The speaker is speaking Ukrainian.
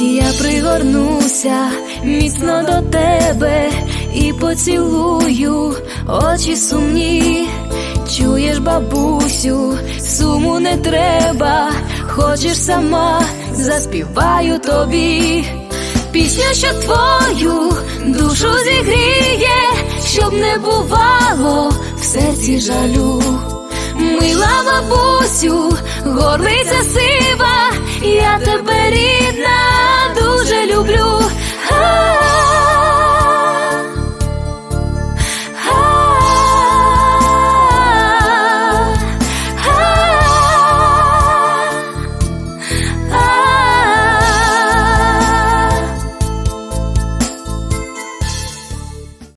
Я пригорнуся міцно до тебе і поцілую очі сумні. Чуєш, бабусю, суму не треба, хочеш сама, заспіваю тобі. Пісня, що твою душу зігріє, щоб не бувало в серці жалю. Мила бабусю, горлиця сива.